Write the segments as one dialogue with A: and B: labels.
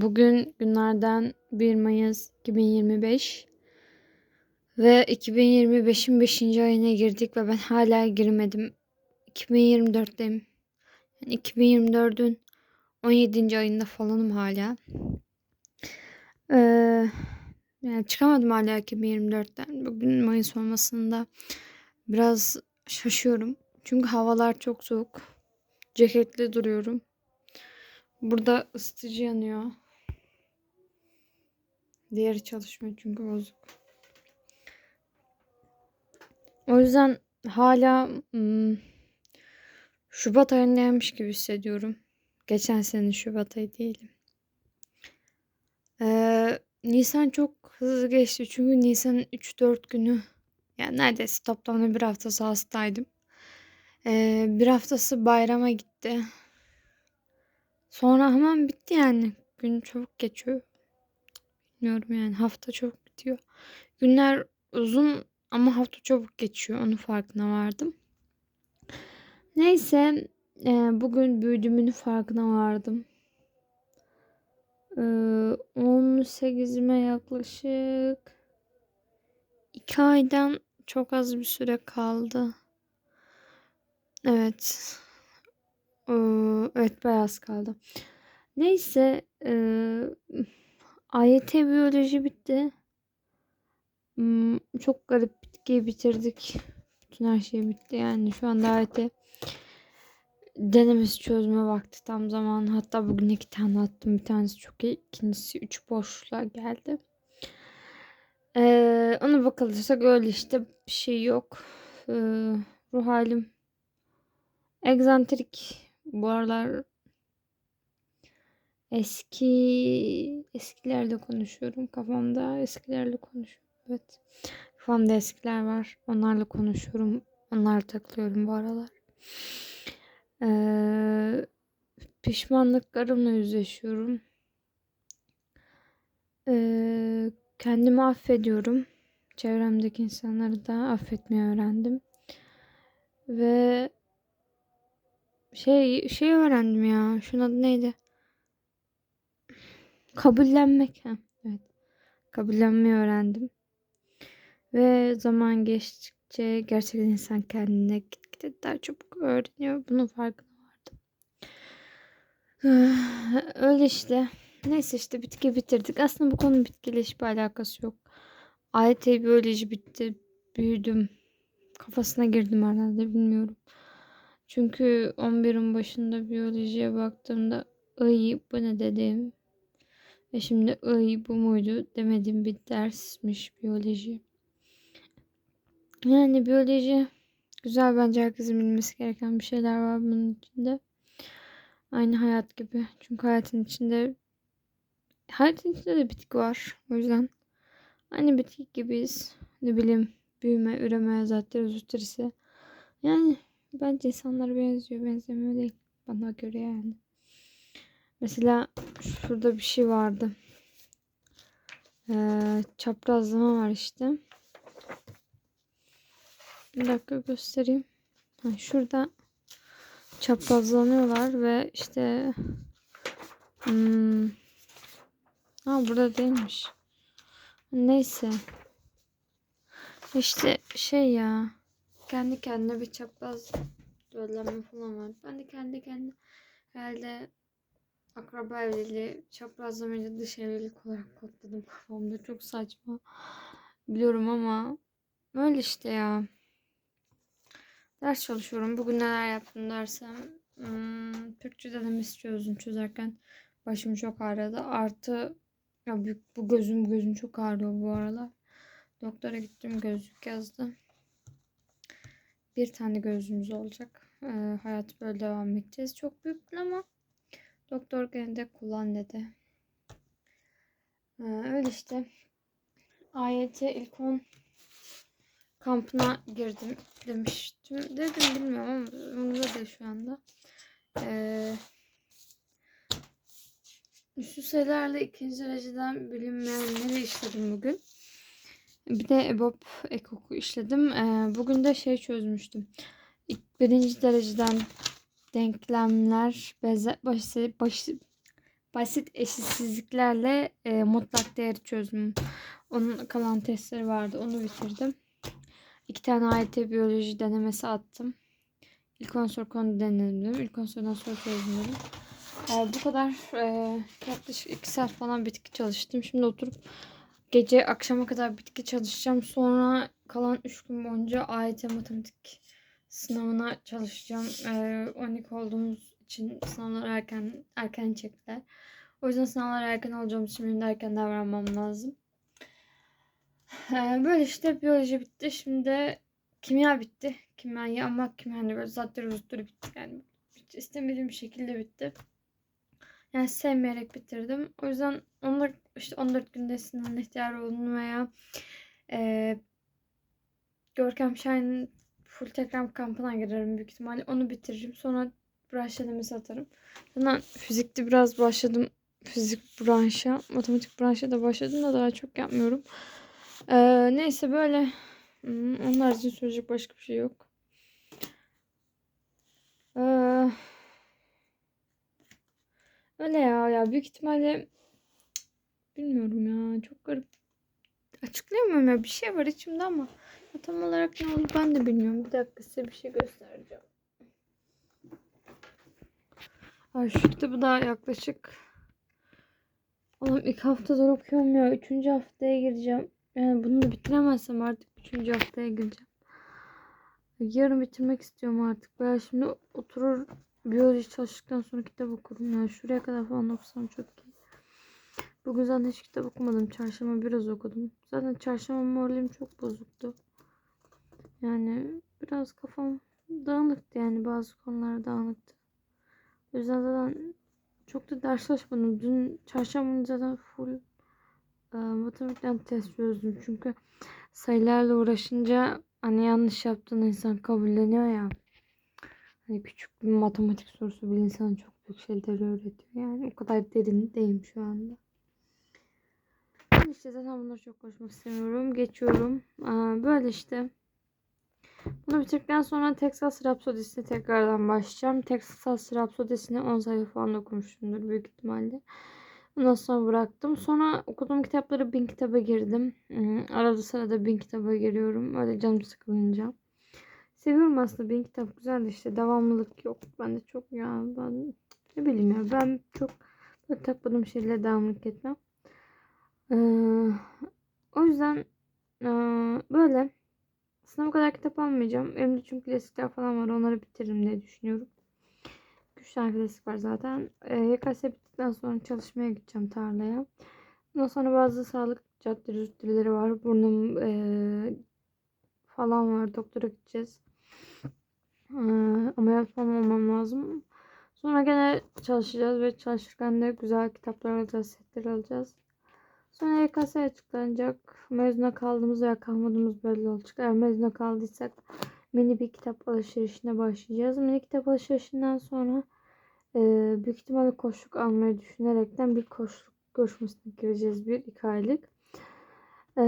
A: Bugün günlerden 1 Mayıs 2025 ve 2025'in 5. ayına girdik ve ben hala girmedim. 2024'teyim. Yani 2024'ün 17. ayında falanım hala. Ee, yani çıkamadım hala 2024'ten. Bugün Mayıs olmasında biraz şaşıyorum. Çünkü havalar çok soğuk. Ceketli duruyorum. Burada ısıtıcı yanıyor. Diğeri çalışmıyor çünkü bozuk. O yüzden hala hmm, Şubat ayındaymış gibi hissediyorum. Geçen sene Şubat ayı değilim. Ee, Nisan çok hızlı geçti çünkü Nisan'ın 3-4 günü yani neredeyse toplamda bir haftası hastaydım. Ee, bir haftası bayrama gitti. Sonra hemen bitti yani. Gün çabuk geçiyor. Bilmiyorum yani hafta çabuk bitiyor. Günler uzun ama hafta çabuk geçiyor. Onun farkına vardım. Neyse e, bugün büyüdüğümün farkına vardım. E, 18'ime yaklaşık 2 aydan çok az bir süre kaldı. Evet. Ee, evet beyaz kaldı. Neyse e, AYT biyoloji bitti. Hmm, çok garip bitkiyi bitirdik. Bütün her şey bitti yani şu anda AYT denemesi çözme vakti tam zaman. Hatta bugün iki tane attım. Bir tanesi çok iyi. ikincisi üç boşluğa geldi. Ee, ona bakılırsak öyle işte bir şey yok. Ee, ruh halim egzantrik bu aralar eski eskilerle konuşuyorum. Kafamda eskilerle konuşuyorum. Evet. Kafamda eskiler var. Onlarla konuşuyorum. Onlarla takılıyorum bu aralar. Ee, pişmanlıklarımla yüzleşiyorum. Ee, kendimi affediyorum. Çevremdeki insanları da affetmeyi öğrendim. Ve şey şey öğrendim ya. Şunun adı neydi? Kabullenmek. Ha, evet. Kabullenmeyi öğrendim. Ve zaman geçtikçe gerçekten insan kendine gitgide daha çabuk öğreniyor. Bunun farkına vardım. Öyle işte. Neyse işte bitki bitirdik. Aslında bu konu bitkiyle hiçbir alakası yok. AYT biyoloji bitti. Büyüdüm. Kafasına girdim herhalde bilmiyorum. Çünkü 11'in başında biyolojiye baktığımda ay bu ne dedim. Ve şimdi ay bu muydu demediğim bir dersmiş biyoloji. Yani biyoloji güzel bence herkesin bilmesi gereken bir şeyler var bunun içinde. Aynı hayat gibi. Çünkü hayatın içinde hayatın içinde de bitki var. O yüzden aynı bitki gibiyiz. Ne bileyim büyüme, üreme, zaten zütrisi. Yani bence insanlara benziyor. Benzemiyor değil. Bana göre yani. Mesela şurada bir şey vardı. Ee, çaprazlama var işte. Bir dakika göstereyim. Ha, şurada çaprazlanıyorlar ve işte hmm, ha burada değilmiş. Neyse. İşte şey ya kendi kendine bir çapraz döllenme falan var. Ben de kendi kendine herhalde akraba evliliği çaprazlamayla dış evlilik olarak kodladım kafamda. Çok saçma. Biliyorum ama öyle işte ya. Ders çalışıyorum. Bugün neler yaptım dersem hmm, Türkçe denemesi çözdüm çözerken başım çok ağrıdı. Artı ya bu gözüm gözüm çok ağrıyor bu aralar. Doktora gittim gözlük yazdı. Bir tane gözlüğümüz olacak. Ee, hayat böyle devam edeceğiz. Çok büyük ama doktor gene de kullan dedi. Öyle işte. AYT ilk 10 kampına girdim demiştim. Dedim bilmiyorum ama umurumda değil şu anda. Ee, üstü sayılarla ikinci dereceden bilinmeyenleri işledim bugün. Bir de EBOB ekoku işledim. Ee, bugün de şey çözmüştüm. İlk birinci dereceden denklemler, beze, baş, baş, basit eşitsizliklerle e, mutlak değeri çözdüm. Onun kalan testleri vardı. Onu bitirdim. İki tane AYT biyoloji denemesi attım. İlk unsur konu denedim. İlk unsurdan soru çözdüm dedim. Ee, bu kadar e, yaklaşık iki saat falan bitki çalıştım. Şimdi oturup gece akşama kadar bitki çalışacağım. Sonra kalan üç gün boyunca AYT matematik sınavına çalışacağım. Ee, 12 olduğumuz için sınavlar erken erken çektiler. O yüzden sınavlar erken olacağım için benim erken davranmam lazım. Ee, böyle işte biyoloji bitti. Şimdi de kimya bitti. Kimyayı ama kimya böyle zaten uzatları bitti. Yani hiç istemediğim şekilde bitti. Yani sevmeyerek bitirdim. O yüzden 14, işte 14 günde sınavın ihtiyar olduğunu veya e, Görkem Şahin'in full tekrar kampına girerim büyük ihtimalle. Onu bitiririm. Sonra branş denemesi atarım. Sonra fizikte biraz başladım. Fizik branşa. Matematik branşa da başladım da daha çok yapmıyorum. Ee, neyse böyle. Hmm, Onun haricinde söyleyecek başka bir şey yok. Ee, öyle ya. Ya büyük ihtimalle bilmiyorum ya. Çok garip. Açıklayamıyorum ya. Bir şey var içimde ama tam olarak ne oldu ben de bilmiyorum. Bir dakika size bir şey göstereceğim. Ay şu kitabı da yaklaşık Oğlum ilk haftadır okuyorum ya. Üçüncü haftaya gireceğim. Yani bunu da bitiremezsem artık üçüncü haftaya gireceğim. Yarın bitirmek istiyorum artık. Ben şimdi oturur biyoloji çalıştıktan sonra kitap okurum. Yani şuraya kadar falan okusam çok iyi. Bugün zaten hiç kitap okumadım. Çarşamba biraz okudum. Zaten çarşamba moralim çok bozuktu. Yani biraz kafam dağınıktı yani bazı konular dağınıktı. O yüzden zaten çok da ders çalışmadım. Dün çarşamba günü zaten full e, matematikten test çözdüm. Çünkü sayılarla uğraşınca hani yanlış yaptığını insan kabulleniyor ya. Hani küçük bir matematik sorusu bir insana çok büyük şeyler öğretiyor. Yani o kadar derin değilim şu anda. İşte zaten bunları çok konuşmak istemiyorum. Geçiyorum. Aa, böyle işte. Bunu bitirdikten sonra Texas Rhapsody'sine tekrardan başlayacağım. Texas Rhapsody'sini 10 sayfa falan okumuşumdur büyük ihtimalle. Ondan sonra bıraktım. Sonra okuduğum kitapları bin kitaba girdim. Hmm, Arada sırada bin kitaba giriyorum. Öyle canım sıkılınca. Seviyorum aslında bin kitap güzel de işte devamlılık yok. Ben de çok ya ben ne bileyim ya ben çok böyle takmadığım şeylerle devamlılık etmem. Ee, o yüzden ee, böyle Sınava kadar kitap almayacağım. Elimde çünkü klasikler falan var. Onları bitiririm diye düşünüyorum. 3 tane klasik var zaten. E, YKS bittikten sonra çalışmaya gideceğim tarlaya. Ondan sonra bazı sağlık cadde rütbeleri var. Burnum e, falan var. Doktora gideceğiz. E, ameliyat falan olmam lazım. Sonra gene çalışacağız ve çalışırken de güzel kitaplar alacağız, setler alacağız. Sonra YKS açıklanacak. Mezuna kaldığımız veya kalmadığımız belli olacak. Eğer mezuna kaldıysak mini bir kitap alışverişine başlayacağız. Mini kitap alışverişinden sonra e, büyük ihtimalle koşluk almayı düşünerekten bir koşluk görüşmesine gireceğiz. Bir iki aylık. E,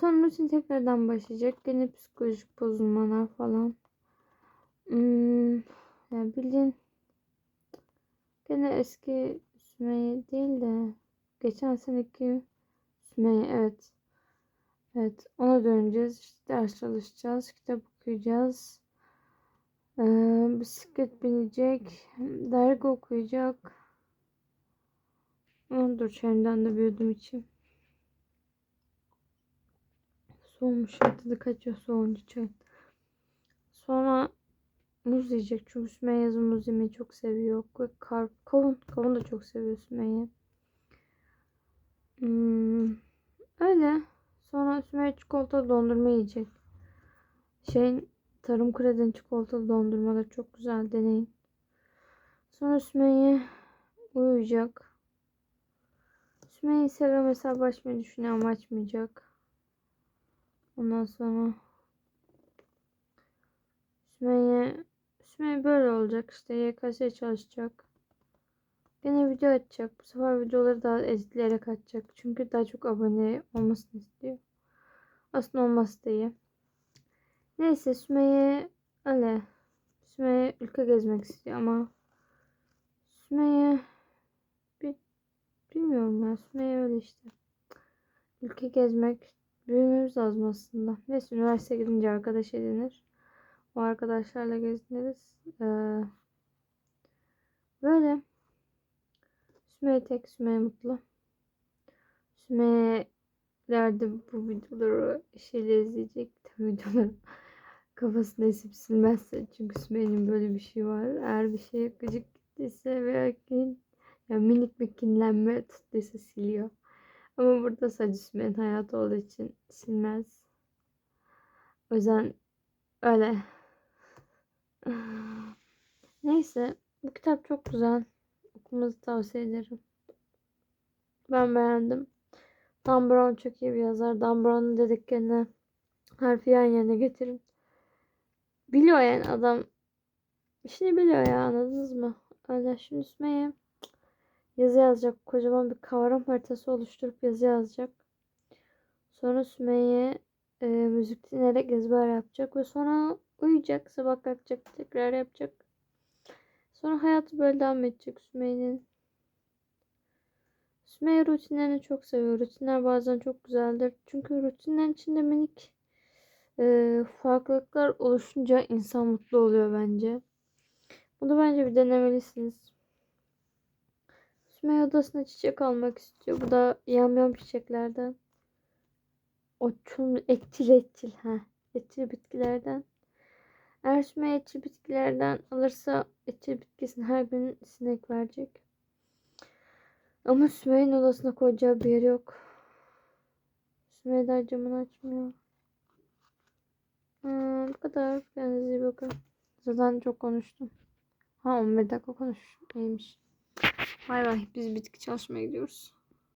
A: sonra rutin tekrardan başlayacak. Yine psikolojik bozulmalar falan. Hmm, yani bildiğin gene eski Sümeyye değil de geçen seneki Sümeyye evet. Evet ona döneceğiz. İşte ders çalışacağız. Kitap okuyacağız. Ee, bisiklet binecek. Dergi okuyacak. Dur çayımdan da büyüdüm içim. Soğumuş tadı kaçıyor soğunca çay. Sonra muz yiyecek. Çünkü Sümeyye yazın muz yemeyi çok seviyor. Ve kar, kavun. Kavun da çok seviyor Sümeyye. Hmm, öyle. Sonra Sümeyye çikolatalı dondurma yiyecek. Şeyin Tarım Kredi'nin çikolatalı dondurmaları çok güzel deneyin. Sonra Sümeyye uyuyacak. Sümeyye ise mesela açmayı düşünüyor ama açmayacak. Ondan sonra Sümeyye Sümeyye böyle olacak işte YKS çalışacak. Yine video açacak. Bu sefer videoları daha editleyerek açacak. Çünkü daha çok abone olmasını istiyor. Aslında olması da iyi. Neyse Sümeyye öyle. Sümeyye ülke gezmek istiyor ama Sümeyye bilmiyorum ya. Sümeyye öyle işte. Ülke gezmek büyümemiz lazım aslında. Neyse üniversite gidince arkadaş edinir. O arkadaşlarla geziniriz. Ee, böyle. Sümeyye tek, Sümeyye mutlu. Sümeyye ileride bu videoları şeyle izleyecek. Videoları kafasını esip silmezse. Çünkü Sümeyye'nin böyle bir şey var. Eğer bir şey gıcık gittiyse veya kin, ya minik bir kinlenme tuttuysa siliyor. Ama burada sadece Sümeyye'nin hayatı olduğu için silmez. O yüzden öyle. Neyse. Bu kitap çok güzel. Okumanızı tavsiye ederim. Ben beğendim. Dan Brown çok iyi bir yazar. Dan Brown'un dediklerini harfi yan yerine getirin. Biliyor yani adam. İşini biliyor ya anladınız mı? Öyle şimdi Sümeyye yazı yazacak. Kocaman bir kavram haritası oluşturup yazı yazacak. Sonra Sümeyye e, müzik dinleyerek ezber yapacak ve sonra uyuyacak. Sabah kalkacak. Tekrar yapacak. Sonra hayatı böyle devam edecek Sümeyye'nin. Sümeyye rutinlerini çok seviyor. Rutinler bazen çok güzeldir. Çünkü rutinlerin içinde minik e, farklılıklar oluşunca insan mutlu oluyor bence. Bunu bence bir denemelisiniz. Sümeyye odasına çiçek almak istiyor. Bu da yamyam çiçeklerden. Otun etçil etçil ha. Etçil bitkilerden. Eğer Sümeyye etçil bitkilerden alırsa etçil bitkisini her gün sinek verecek. Ama Sümeyye'nin odasına koyacağı bir yer yok. Sümeyye de camını açmıyor. Hmm, bu kadar. Kendinize iyi bakın. Zaten çok konuştum. Ha 11 dakika konuş. İyiymiş. Bay bay. Biz bitki çalışmaya gidiyoruz.